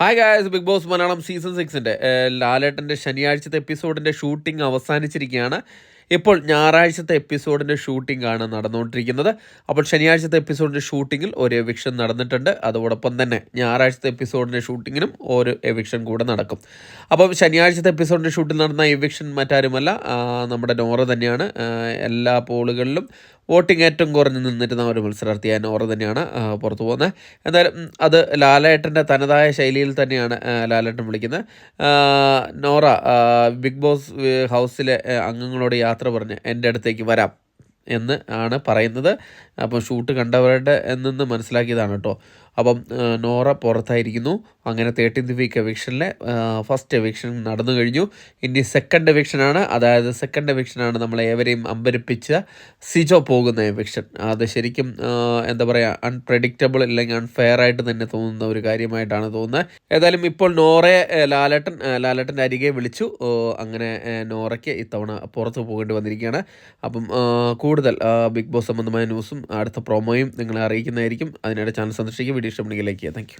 Hi guys Big Boss Malayalam season സിക്സിന്റെ ലാലേട്ടന്റെ ശനിയാഴ്ചത്തെ എപ്പിസോഡിന്റെ shooting അവസാനിച്ചിരിക്കുകയാണ്. ഇപ്പോൾ ഞായറാഴ്ചത്തെ എപ്പിസോഡിന്റെ shooting ആണ് നടന്നുകൊണ്ടിരിക്കുന്നത്. അപ്പോൾ ശനിയാഴ്ചത്തെ എപ്പിസോഡിന്റെ ഷൂട്ടിങ്ങിൽ ഒരു എവിക്ഷൻ നടന്നിട്ടുണ്ട്. അതോടൊപ്പം തന്നെ ഞായറാഴ്ചത്തെ എപ്പിസോഡിന്റെ ഷൂട്ടിങ്ങിനും ഒരു എവിക്ഷൻ കൂടെ നടക്കും. അപ്പം ശനിയാഴ്ചത്തെ എപ്പിസോഡിന്റെ ഷൂട്ടിൽ നടന്ന എവിക്ഷൻ മറ്റാരുമല്ല. നമ്മുടെ നോറ തന്നെയാണ്. എല്ലാ പോളുകളിലും വോട്ടിംഗ് ഏറ്റവും കുറഞ്ഞ് നിന്നിരുന്ന ഒരു മത്സരാർത്ഥിയായ നോറ തന്നെയാണ് പുറത്തു പോകുന്നത്. എന്തായാലും അത് ലാലേട്ടന്റെ തനതായ ശൈലിയിൽ തന്നെയാണ് ലാലേട്ടൻ വിളിക്കുന്നത്. നോറ ബിഗ് ബോസ് ഹൗസിലെ അംഗങ്ങളോട് യാത്ര പറഞ്ഞ് എന്റെ അടുത്തേക്ക് വരാം. എന്ന് ആണ് പറയുന്നത്. അപ്പം ഷൂട്ട് കണ്ടവരുടെ നിന്ന് മനസ്സിലാക്കിയതാണ് കേട്ടോ അപ്പം നോറ പുറത്തായിരിക്കുന്നു. അങ്ങനെ തേർട്ടീൻത് വീക്ക് എവിക്ഷനിലെ ഫസ്റ്റ് എവിക്ഷൻ നടന്നു കഴിഞ്ഞു. ഇനി സെക്കൻഡ് എവിക്ഷനാണ് അതായത് സെക്കൻഡ് എവിക്ഷനാണ് നമ്മളെ ഏവരെയും അമ്പരിപ്പിച്ച സിജോ പോകുന്ന എവിക്ഷൻ അത് ശരിക്കും എന്താ പറയുക അൺപ്രഡിക്റ്റബിൾ അല്ലെങ്കിൽ അൺഫെയർ ആയിട്ട് തന്നെ തോന്നുന്ന ഒരു കാര്യമായിട്ടാണ് തോന്നുന്നത്. ഏതായാലും ഇപ്പോൾ നോറയെ ലാലേട്ടൻ ലാലേട്ടന്റെ അരികെ വിളിച്ചു. അങ്ങനെ നോറയ്ക്ക് ഇത്തവണ പുറത്ത് പോകേണ്ടി വന്നിരിക്കുകയാണ്. അപ്പം കൂടുതൽ ബിഗ് ബോസ് സംബന്ധമായ ന്യൂസും അടുത്ത പ്രൊമോയും നിങ്ങളെ അറിയിക്കുന്നതായിരിക്കും. അതിനിടെ ചാനൽ സന്ദർശിക്കുക വീഡിയോ ഇഷ്ടപ്പെടുന്നെങ്കിൽ ലൈക്ക് ചെയ്യുക. താങ്ക്